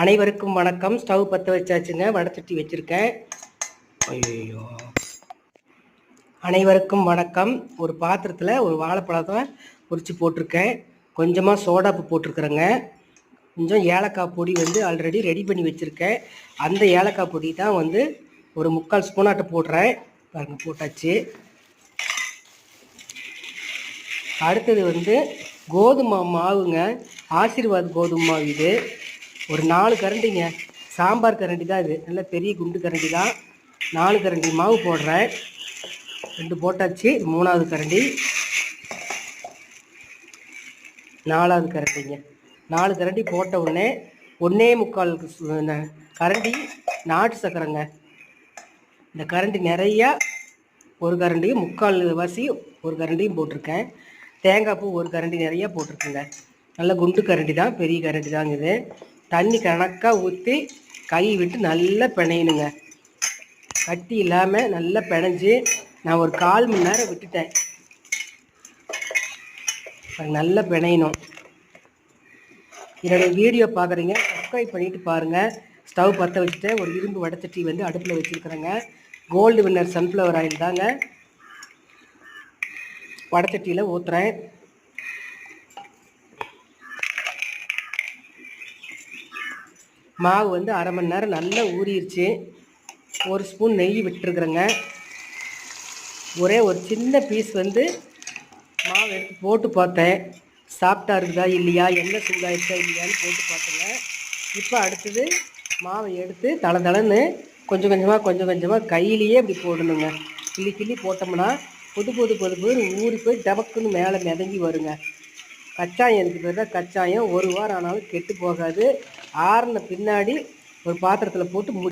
அனைவருக்கும் வணக்கம். ஸ்டவ் பற்ற வச்சாச்சுங்க. வடச்சட்டி வச்சுருக்கேன். ஐயோ அனைவருக்கும் வணக்கம். ஒரு பாத்திரத்தில் ஒரு வாழைப்பழத்தை உரித்து போட்டிருக்கேன். கொஞ்சமாக சோடாப்பு போட்டிருக்கிறேங்க. கொஞ்சம் ஏலக்காய் பொடி வந்து ஆல்ரெடி ரெடி பண்ணி வச்சுருக்கேன். அந்த ஏலக்காய் பொடி தான் வந்து ஒரு முக்கால் ஸ்பூனாட்ட போடுறேன். பாருங்கள் போட்டாச்சு. அடுத்தது வந்து கோதுமை மாவுங்க. ஆசீர்வாத் கோதுமை மாவு இது. ஒரு நாலு கரண்டிங்க. சாம்பார் கரண்டி தான் இது. நல்ல பெரிய குண்டு கரண்டி தான். நாலு கரண்டி மாவு போடுறேன். ரெண்டு போட்டாச்சு. மூணாவது கரண்டி. நாலாவது கரண்டிங்க. நாலு கரண்டி போட்ட உடனே ஒன்றே முக்கால் கரண்டி நாட்டு சக்கரைங்க. இந்த கரண்டி நிறையா ஒரு கரண்டியும் முக்கால் வாசி ஒரு கரண்டியும் போட்டிருக்கேன். தேங்காய் பூ ஒரு கரண்டி நிறையா போட்டிருக்கேங்க. நல்ல குண்டு கரண்டி தான் பெரிய கரண்டி தாங்க இது. தண்ணி கணக்காக ஊற்றி கை விட்டு நல்லா பிணையணுங்க. கட்டி இல்லாமல் நல்லா பிணைஞ்சு நான் ஒரு கால் மணி நேரம் விட்டுட்டேன். நல்லா பிணையணும். என்னுடைய வீடியோ பார்க்குறீங்க சப்ஸ்கிரைப் பண்ணிவிட்டு பாருங்கள் ஸ்டவ் பற்ற வச்சுட்டு ஒரு இரும்பு வடச்சட்டி வந்து அடுப்பில் வச்சுருக்குறேங்க. கோல்டு வின்னர் சன்ஃப்ளவர் ஆயில் தாங்க. வடச்சட்டியில் ஊற்றுறேன் மாவு வந்து அரை மணி நேரம் நல்லா ஊறிடுச்சு ஒரு ஸ்பூன் நெய் விட்டுருக்குறேங்க. ஒரே ஒரு சின்ன பீஸ் வந்து மாவு எடுத்து போட்டு பார்த்தேன். சாப்பிட்டா இருக்குதா இல்லையா? என்ன சூடாயிருக்கா இல்லையான்னு போட்டு பார்த்தேங்க. இப்போ அடுத்தது மாவை எடுத்து தள தளன்னு கொஞ்சம் கொஞ்சமாக கொஞ்சம் கொஞ்சமாக கையிலேயே இப்படி போடணுங்க. கிள்ளி கிள்ளி போட்டோம்னா புது புது புது புது ஊறி போய் டபக்குன்னு மேலே மிதங்கி வருங்க. கச்சாயம் எனக்கு பேர் கச்சாயம். ஒரு வாரம் ஆனாலும் கெட்டு போகாது. ஆறின பின்னாடி ஒரு பாத்திரத்தில் போட்டு